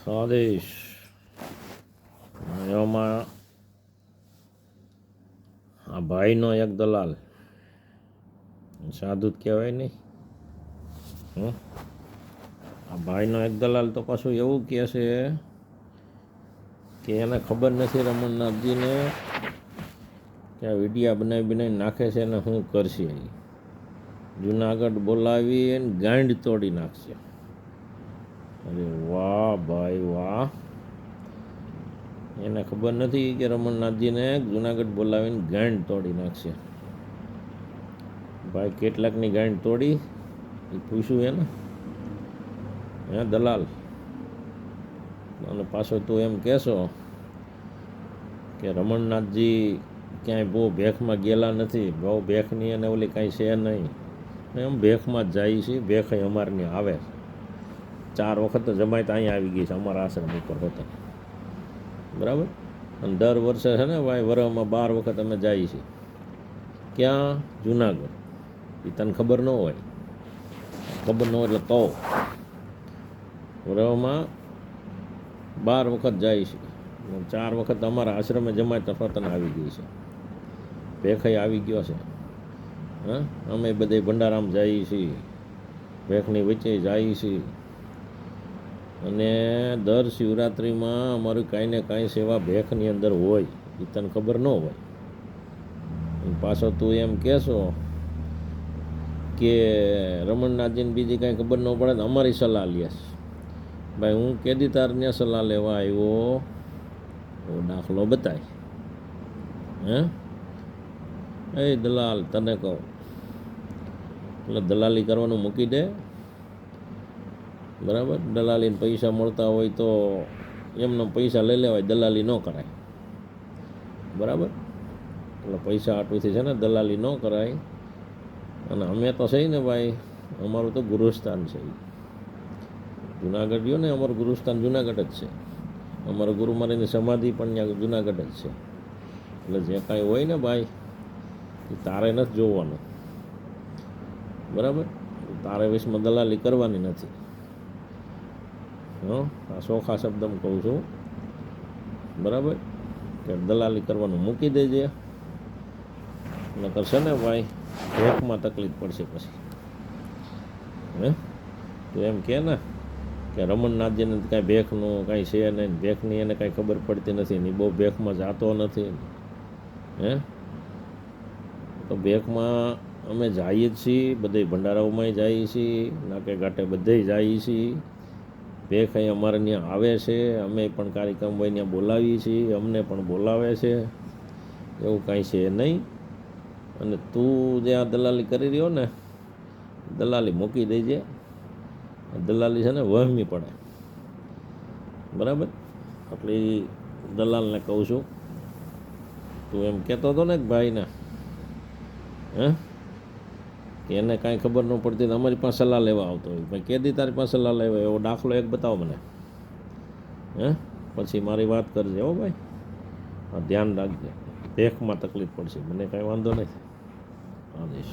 સ્વાદિશ એમાં આ ભાઈનો એક દલાલ સાધુ જ કહેવાય નહીં હમ આ ભાઈનો એક દલાલ તો પાછું એવું કહે છે કે એને ખબર નથી રમણનાથજીને કે આ વિડીયા બનાવી બનાવી નાખે છે ને હું કરશે જુનાગઢ બોલાવી એને ગાંડ તોડી નાખશે અરે વાહ ભાઈ વાહ. એને ખબર નથી કે રમણનાથજીને જુનાગઢ બોલાવીને ગાંડ તોડી નાખશે. ભાઈ, કેટલાકની ગાંડ તોડી? એ પૂછ્યું એને. હે, દલાલ? અને પાછો તું એમ કહેશો કે રમણનાથજી ક્યાંય બહુ ભેખમાં ગયેલા નથી. બહુ ભેખની અને ઓલી કાંઈ છે નહીં. એમ ભેખમાં જ જાય છે. ભેખ અમારની આવે. છે ચાર વખત તો જમાય તો અહીંયા આવી ગઈ છે, અમારા આશ્રમ ઉપર હોતા. બરાબર? અને દર વર્ષે છે ને, ભાઈ વરહમાં બાર વખત અમે જઈએ છીએ. ક્યાં? જુનાગઢ. એ તને ખબર ન હોય. ખબર ન હોય એટલે કહો. વરસમાં બાર વખત જાય છે. ચાર વખત અમારા આશ્રમે જમાય તો ફતન આવી ગઈ છે. ભેખાઈ આવી ગયો છે. હા? અમે બધે ભંડારામ જઈએ છીએ. ભેખની વચ્ચે જઈએ છીએ. અને દર શિવરાત્રિમાં અમારું કાંઈ ને કાંઈ સેવા ભેખની અંદર હોય એ તને ખબર ન હોય. પાછો તું એમ કહેશો કે રમણનાથજીને બીજી કાંઈ ખબર ન પડે તો અમારી સલાહ લેશ. ભાઈ, હું કેદી તારને સલાહ લેવા આવ્યો? એવો દાખલો બતાય. હે? એ દલાલ, તને કહું. એટલે દલાલી કરવાનું મૂકી દે. બરાબર? દલાલીને પૈસા મળતા હોય તો એમને પૈસા લઈ લેવાય, દલાલી ન કરાય. બરાબર? એટલે પૈસા આટવીથી છે ને દલાલી ન કરાય. અને અમે તો છે ને ભાઈ, અમારું તો ગુરુસ્થાન છે. જુનાગઢ ગયો ને અમારું ગુરુસ્થાન જુનાગઢ જ છે. અમારા ગુરુ મહારાજની સમાધિ પણ ત્યાં જુનાગઢ જ છે. એટલે જે કાંઈ હોય ને ભાઈ, એ તારે નથી જોવાનું. બરાબર? તારે વિશમાં દલાલી કરવાની નથી. હં, આ ચોખા શબ્દમાં કહું છું. બરાબર? કે દલાલી કરવાનું મૂકી દેજે. એટલે કરશે ને ભાઈ, ભેખમાં તકલીફ પડશે પછી. હે? તો એમ કે ને, કે રમણનાથજીને કાંઈ ભેખનું કાંઈ છે નહીં, ભેખની એને કાંઈ ખબર પડતી નથી ને બહુ ભેખમાં જાતો નથી. હે? તો ભેખમાં અમે જઈએ જ છીએ, બધે ભંડારાઓમાંય જઈએ છીએ, નાકે ઘાટે બધે જઈએ છીએ. ભેખ કંઈ અમારે ત્યાં આવે છે, અમે પણ કાર્યક્રમ હોય ત્યાં બોલાવીએ છીએ, અમને પણ બોલાવે છે, એવું કાંઈ છે નહીં. અને તું જે આ દલાલી કરી રહ્યો ને, દલાલી મૂકી દેજે. દલાલી છે ને વહમી પડે. બરાબર? એટલે દલાલને કહું છું. તું એમ કહેતો હતો ને ભાઈને, હે? એને કાંઈ ખબર ન પડતી તો અમારી પાસે સલાહ લેવા આવતો હોય. ભાઈ કેદી તારી પાસે સલાહ લેવા એવો દાખલો એક બતાવો મને. હે? પછી મારી વાત કરજે, હો ભાઈ. હા, ધ્યાન રાખજે. ભેખમાં તકલીફ પડશે. મને કાંઈ વાંધો નહીં આદેશ.